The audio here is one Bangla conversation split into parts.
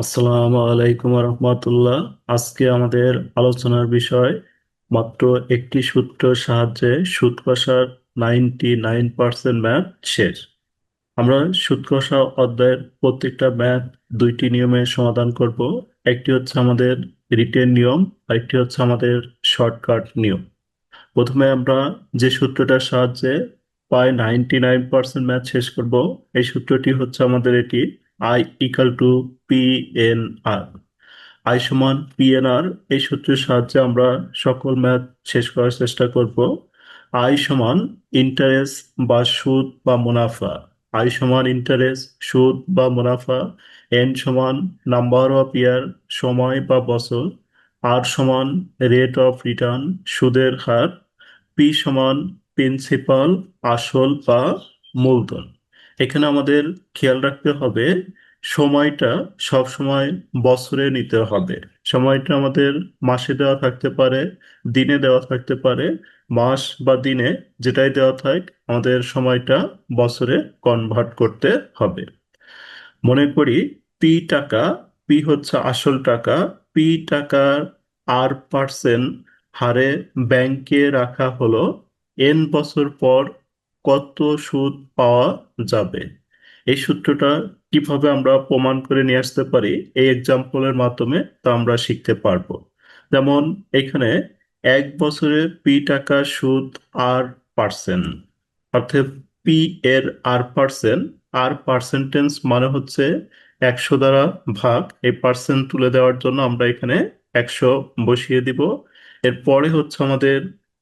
আসসালামু আলাইকুম রহমতুল্লাহ আজকে আমাদের আলোচনার বিষয় মাত্র একটি সূত্রের সাহায্যে সুদ কষার নাইনটি নাইন পার্সেন্ট ম্যাথ শেষ। আমরা সুদ কষা অধ্যায়ের প্রত্যেকটা ম্যাথ দুইটি নিয়মে সমাধান করব। একটি হচ্ছে আমাদের রিটেন নিয়ম, আরেকটি হচ্ছে আমাদের শর্টকাট নিয়ম। প্রথমে আমরা যে সূত্রটার সাহায্যে প্রায় নাইনটি নাইন পার্সেন্ট ম্যাথ শেষ করব, এই সূত্রটি হচ্ছে আমাদের এটি I equal to P N R I সমান পি এন আর এই সূত্রের সাহায্যে আমরা সকল ম্যাথ শেষ করার চেষ্টা করব। আই সমান ইন্টারেস্ট বা সুদ বা মুনাফা। আই সমান ইন্টারেস্ট সুদ বা মুনাফা। এন সমান নাম্বার অফ ইয়ার সময় বা বছর। আর সমান রেট অফ রিটার্ন সুদের হার। পি সমান প্রিন্সিপাল আসল বা মূলধন। এখানে আমাদের খেয়াল রাখতে হবে, সময়টা সব সময় বছরে নিতে হবে। সময়টা আমাদের মাসে দেওয়া থাকতে পারে, দিনে দেওয়া থাকতে পারে। মাস বা দিনে যেটাই দেওয়া থাক, আমাদের সময়টা বছরে কনভার্ট করতে হবে। মনে করি পি টাকা পি হচ্ছে আসল টাকা। পি টাকার আর পার্সেন্ট হারে ব্যাংকে রাখা হলো এন বছর পর কত সুদ পাওয়া যাবে? এই সূত্রটা কীভাবে আমরা প্রমাণ করে নিয়ে আসতে পারি? এই এক্সাম্পলের মাধ্যমে তা আমরা শিখতে পারব। যেমন এখানে এক বছরে পি টাকা সুদ আর পার্সেন্ট অর্থাৎ পি এর আর পার্সেন্ট আর পার্সেন্টেজ মানে হচ্ছে একশো দ্বারা ভাগ। এই পার্সেন্ট তুলে দেওয়ার জন্য আমরা এখানে একশো বসিয়ে দিব। এরপরে হচ্ছে আমাদের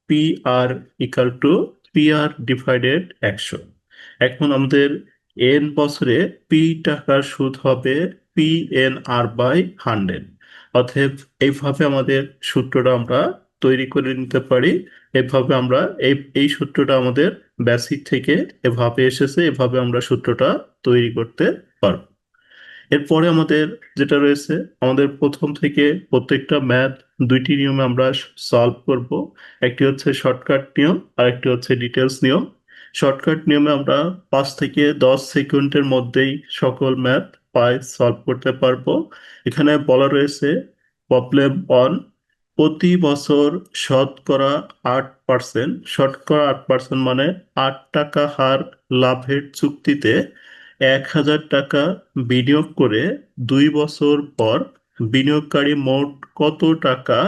P R equal to P R divided একশো। এখন আমাদের এন বছরে পি টাকার সুদ হবে P N R by hundred অতএব এইভাবে আমাদের সূত্রটা আমরা তৈরি করে নিতে পারি। এভাবে আমরা এই এই সূত্রটা আমাদের বেসিক থেকে এভাবে এসেছে, এভাবে আমরা সূত্রটা তৈরি করতে পারব। এরপরে আমাদের যেটা রয়েছে, আমাদের প্রথম থেকে প্রত্যেকটা ম্যাথ দুইটি নিয়মে আমরা সলভ করব। একটি হচ্ছে শর্টকাট নিয়ম আর একটি হচ্ছে ডিটেলস নিয়ম। শর্টকাট নিয়মে আমরা পাঁচ থেকে দশ সেকেন্ডের মধ্যেই সকল ম্যাথ পাই সলভ করতে পারব। এখানে বলা রয়েছে প্রবলেম ওয়ান প্রতি বছর শতকরা আট পার্সেন্ট শতকরা আট পার্সেন্ট মানে আট টাকা হার লাভের চুক্তিতে এক হাজার টাকা বিনিয়োগ করে দুই বছর পর বিনিয়োগকারী মোট কত টাকা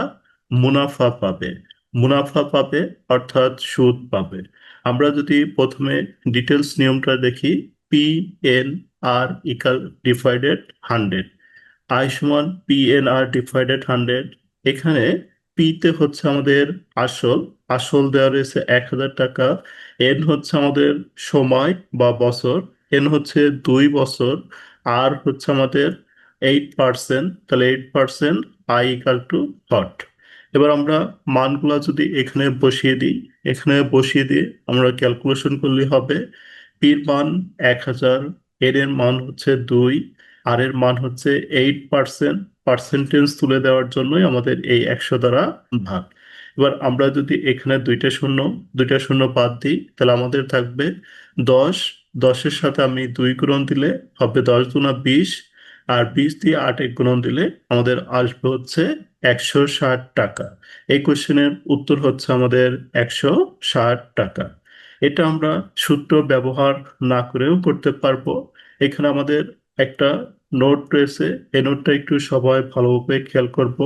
মুনাফা পাবে? মুনাফা পাবে, অর্থাৎ সুদ পাবে। আমরা যদি প্রথমে ডিটেলস নিয়মটা দেখি P N R equal divided hundred I সমান P N R divided hundred এখানে পিতে হচ্ছে আমাদের আসল। আসল দেওয়া রয়েছে এক হাজার টাকা। এন হচ্ছে আমাদের সময় বা বছর। এন হচ্ছে দুই বছর আর হচ্ছে আমাদের এইট পার্সেন্ট তাহলে eight percent I equal to hot এবার আমরা মানগুলা যদি এখানে বসিয়ে দিই, এখানে বসিয়ে দিয়ে আমরা ক্যালকুলেশন করলে হবে পির মান এক হাজার এর এর মান হচ্ছে দুই আর এর মান হচ্ছে এইট পার্সেন্ট পার্সেন্টেজ তুলে দেওয়ার জন্যই আমাদের এই একশো দ্বারা ভাগ। এবার আমরা যদি এখানে দুইটা শূন্য দুইটা শূন্য বাদ দিই, তাহলে আমাদের থাকবে দশ দশের সাথে আমি দুই গুণন দিলে হবে দশ দুনা বিশ, আর বিশ দিয়ে আট এক গুণন দিলে আমাদের আসবে হচ্ছে একশো ষাট টাকা। এই কোশ্চেনের উত্তর হচ্ছে আমাদের একশো ষাট টাকা। এটা আমরা সূত্র ব্যবহার না করেও করতে পারব। এখানে আমাদের একটা নোট রয়েছে। এই নোটটা একটু সবাই ভালোভাবে খেয়াল করব।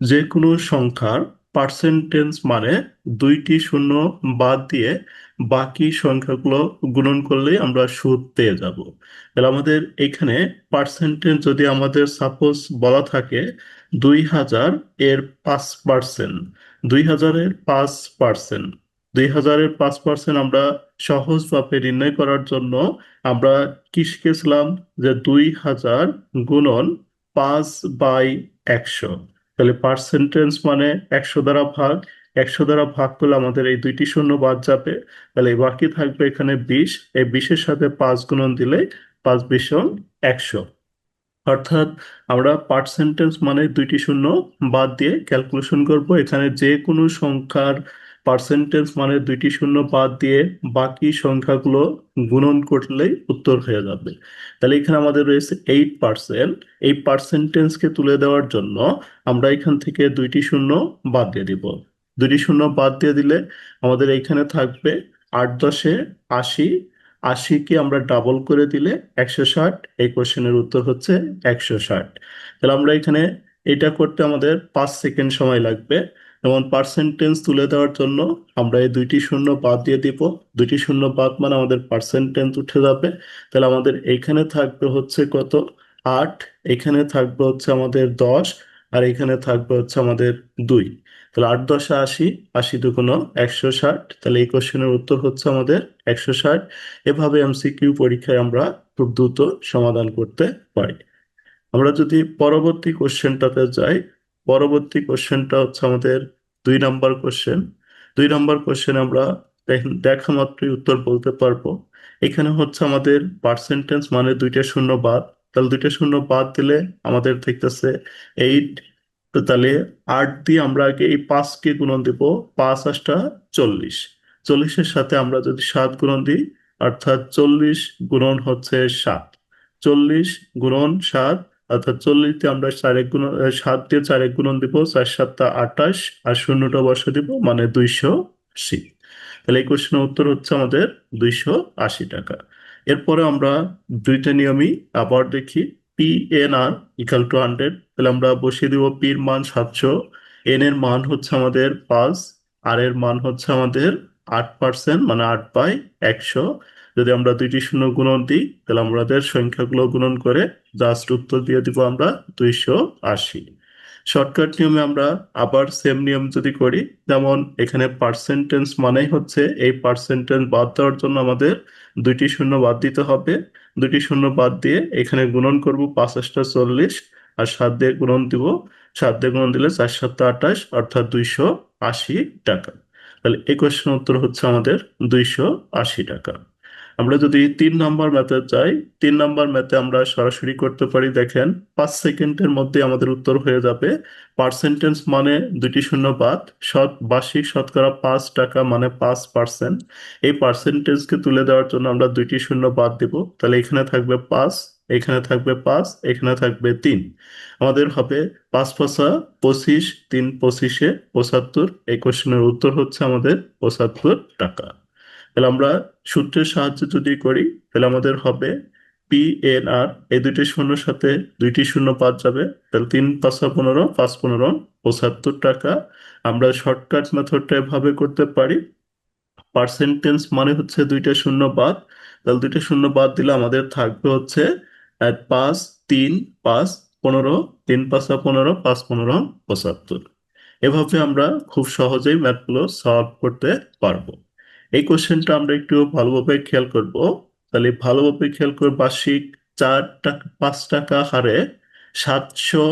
যে কোনো সংখ্যার পার্সেন্টেজ মানে দুইটি শূন্য বাদ দিয়ে বাকি সংখ্যাগুলো গুণন করলেই আমরা সুদ পেয়ে যাব। তাহলে আমাদের এখানে পার্সেন্টেজ যদি আমাদের সাপোজ বলা থাকে দুই হাজার এর পাঁচ পার্সেন্ট দুই হাজারের পাঁচ পার্সেন্ট দুই হাজারের পাঁচ পার্সেন্ট আমরা সহজভাবে নির্ণয় করার জন্য আমরা কি শিখেছিলাম? যে দুই হাজার গুণন পাঁচ বাই একশো। তাহলে পার্সেন্টেজ মানে একশো দ্বারা ভাগ, একশো দ্বারা ভাগ করলে আমাদের এই দুইটি শূন্য বাদ যাবে। তাহলে বাকি থাকবে এখানে বিশ, এই বিশের সাথে পাঁচ গুণন দিলে পাঁচ বিশন একশো। অর্থাৎ আমরা পার্সেন্টেজ মানে দুইটি শূন্য বাদ দিয়ে ক্যালকুলেশন করব। এখানে যে কোনো সংখ্যার পার্সেন্টেজ মানে দুইটি শূন্য বাদ দিয়ে বাকি সংখ্যাগুলো গুণন করলেই উত্তর হয়ে যাবে। তাহলে এখানে আমাদের রয়েছে এইট পার্সেন্ট এই পার্সেন্টেজকে তুলে দেওয়ার জন্য আমরা এখান থেকে দুইটি শূন্য বাদ দিয়ে দিব। দুইটি শূন্য বাদ দিয়ে দিলে আমাদের এইখানে থাকবে আট দশে আশি। আশিকে আমরা ডাবল করে দিলে একশো ষাট। এই কোশ্চেনের উত্তর হচ্ছে একশো ষাট। তাহলে আমরা এখানে এটা করতে আমাদের পাঁচ সেকেন্ড সময় লাগবে। যেমন পার্সেন্টেজ তুলে দেওয়ার জন্য আমরা এই দুইটি শূন্য বাদ দিয়ে দিব। দুইটি শূন্য বাদ মানে আমাদের পার্সেন্টেজ উঠে যাবে। তাহলে আমাদের এখানে থাকবে হচ্ছে কত? আট, এখানে থাকবে হচ্ছে আমাদের দশ, আর এখানে থাকবে হচ্ছে আমাদের দুই। তাহলে আট দশে আশি আশি দুগুণ একশো ষাট। তাহলে এই কোশ্চেনের উত্তর হচ্ছে আমাদের একশো ষাট। এভাবে এমসিকিউ পরীক্ষায় আমরা খুব দ্রুত সমাধান করতে পারি। আমরা যদি পরবর্তী কোশ্চেনটাতে যাই পরবর্তী কোশ্চেনটা হচ্ছে আমাদের দুই নাম্বার কোশ্চেন। দুই নাম্বার কোশ্চেন আমরা দেখ- মাত্রই উত্তর বলতে পারব। এখানে হচ্ছে আমাদের পার্সেন্টেজ মানে দুইটা শূন্য বাদ। তাহলে দুইটা শূন্য বাদ দিলে আমাদের দেখতেছে এইট তাহলে আট দিয়ে আমরা আগে এই পাঁচকে গুণন দিব, পাঁচ আটটা চল্লিশ। চল্লিশের সাথে আমরা যদি সাত গুণন দিই, অর্থাৎ চল্লিশ গুণন হচ্ছে সাত। চল্লিশ গুণন সাত অর্থাৎ চল্লিশ দিয়ে আমরা চার এক গুণ সাত দিয়ে চার এক গুণন দিব, চার সাতটা আটাশ আর শূন্যটা বসে দিব মানে দুইশো আশি। তাহলে এই কোশ্চেনের উত্তর হচ্ছে আমাদের দুইশো আশি টাকা। এরপরে আমরা দুইটা নিয়মই আবার দেখি P N R equal to hundred তাহলে আমরা বসিয়ে দিব পির মান সাতশো এন এর মান হচ্ছে আমাদের পাঁচ আর এর মান হচ্ছে আমাদের আট পার্সেন্ট মানে আট বাই একশো। যদি আমরা দুইটি শূন্য গুণন দিই, তাহলে আমাদের সংখ্যাগুলো গুণন করে জাস্ট উত্তর দিয়ে দিব আমরা দুইশো আশি। শর্টকাট নিয়মে আমরা আবার সেম নিয়ম যদি করি, যেমন এখানে পার্সেন্টেজ মানেই হচ্ছে এই পার্সেন্টেজ বাদ দেওয়ার জন্য আমাদের দুইটি শূন্য বাদ দিতে হবে। দুইটি শূন্য বাদ দিয়ে এখানে গুণন করব পাঁচাশটা চল্লিশ আর সাত দিয়ে গুণন দিব। সাত দিয়ে গুণন দিলে চার সাতটা আঠাশ, অর্থাৎ দুইশো আশি টাকা। তাহলে এই কোয়েশ্চেন উত্তর হচ্ছে আমাদের দুইশো আশি টাকা। আমরা যদি তিন নাম্বার ম্যাথে যাই তিন নাম্বার ম্যাথে আমরা সরাসরি করতে পারি, দেখেন, পাঁচ সেকেন্ডের মধ্যে আমাদের উত্তর হয়ে যাবে। পার্সেন্টেজ মানে দুইটি শূন্য বাদ শত বার্ষিক শতকরা পাঁচ টাকা মানে পাঁচ পার্সেন্ট এই পার্সেন্টেজকে তুলে দেওয়ার জন্য আমরা দুইটি শূন্য বাদ দিব। তাহলে এখানে থাকবে পাঁচ, এখানে থাকবে পাঁচ, এখানে থাকবে তিন। আমাদের হবে পাঁচ পাঁচা পঁচিশ, তিন পঁচিশে পঁচাত্তর এই কোশ্চেনের উত্তর হচ্ছে আমাদের পঁচাত্তর টাকা। তাহলে আমরা সূত্রের সাহায্যে যদি করি, তাহলে আমাদের হবে পি এন আর এই দুইটি শূন্যর সাথে দুইটি শূন্য বাদ যাবে। তাহলে তিন পাঁচা পনেরো, পাঁচ পনেরো, পঁচাত্তর টাকা। আমরা শর্টকাট মেথডটা এভাবে করতে পারি। পার্সেন্টেজ মানে হচ্ছে দুইটা শূন্য বাদ। তাহলে দুইটা শূন্য বাদ দিলে আমাদের থাকবে হচ্ছে পাঁচ, তিন, পাঁচ, পনেরো, তিন পাঁচা পনেরো, পাঁচ পনেরো, পঁচাত্তর। এভাবে আমরা খুব সহজেই ম্যাথগুলো সলভ করতে পারব। এই কোশ্চেনটা আমরা একটু ভালোভাবে খেয়াল করব। তাহলে ভালোভাবে খেয়াল করে, বার্ষিক চার টাকা, পাঁচ টাকা হারে সাতশো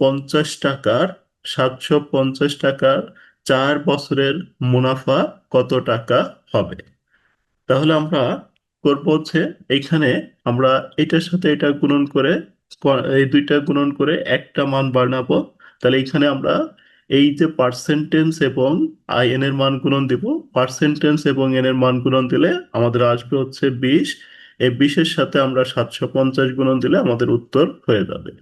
পঞ্চাশ টাকার, সাতশো পঞ্চাশ টাকার চার বছরের মুনাফা কত টাকা হবে? তাহলে আমরা করব হচ্ছে এইখানে আমরা এটার সাথে এটা গুণন করে, এই দুইটা গুণন করে একটা মান বানাবো তাহলে এখানে আমরা এই যে পার্সেন্টেন্স এবং আই এন এর মান গুণন দিব। পার্সেন্টেন্স এবং এন এর মান গুণন দিলে আমাদের আসবে হচ্ছে বিশ। এই বিশের সাথে আমরা সাতশো পঞ্চাশ গুণন দিলে আমাদের উত্তর হয়ে যাবে।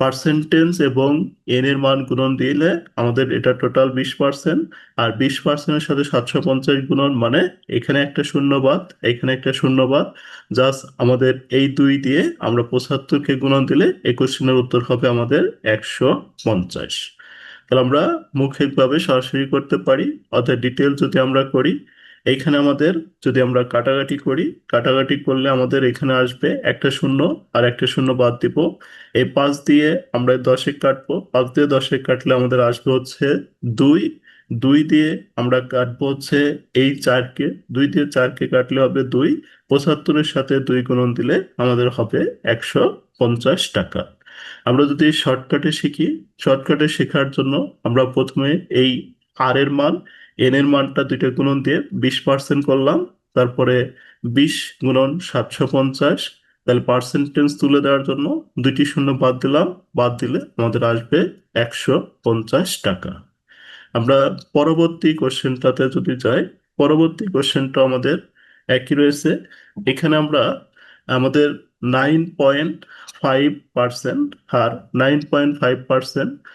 পার্সেন্টেন্স এবং এন এর মান গুণন দিলে আমাদের এটা টোটাল বিশ পার্সেন্ট আর বিশ পার্সেন্টের সাথে সাতশো পঞ্চাশ গুণন মানে এখানে একটা শূন্যবাদ, এখানে একটা শূন্যবাদ। জাস্ট আমাদের এই দুই দিয়ে আমরা পঁচাত্তরকে গুণন দিলে কোশ্চেনের উত্তর হবে আমাদের একশো পঞ্চাশ। তাহলে আমরা মৌখিকভাবে সরাসরি করতে পারি। অর্থাৎ ডিটেল যদি আমরা করি, এইখানে আমাদের যদি আমরা কাটাকাটি করি, কাটাকাটি করলে আমাদের এখানে আসবে একটা শূন্য আর একটা শূন্য বাদ দিব। এই পাঁচ দিয়ে আমরা দশে কাটবো। পাঁচ দিয়ে দশে কাটলে আমাদের আসবে হচ্ছে দুই। দুই দিয়ে আমরা কাটবো হচ্ছে এই চারকে। দুই দিয়ে চারকে কাটলে হবে দুই। পঁচাত্তরের সাথে দুই গুণন দিলে আমাদের হবে একশো পঞ্চাশ টাকা। আমরা যদি শর্টকাটে শিখি শর্টকাটে শেখার জন্য আমরা প্রথমে এই আর এর মান এন এর মানটা দুইটা গুণন দিয়ে বিশ পার্সেন্ট করলাম, তারপরে বিশ গুণন সাতশো পঞ্চাশ, তাহলে পার্সেন্টেজ তুলে দেওয়ার জন্য দুইটি শূন্য বাদ দিলাম, বাদ দিলে আমাদের আসবে একশো পঞ্চাশ টাকা। আমরা পরবর্তী কোশ্চেনটাতে যদি যাই, পরবর্তী কোশ্চেনটা আমাদের একই রয়েছে। এখানে আমরা আমাদের 9.5%, or 9.5%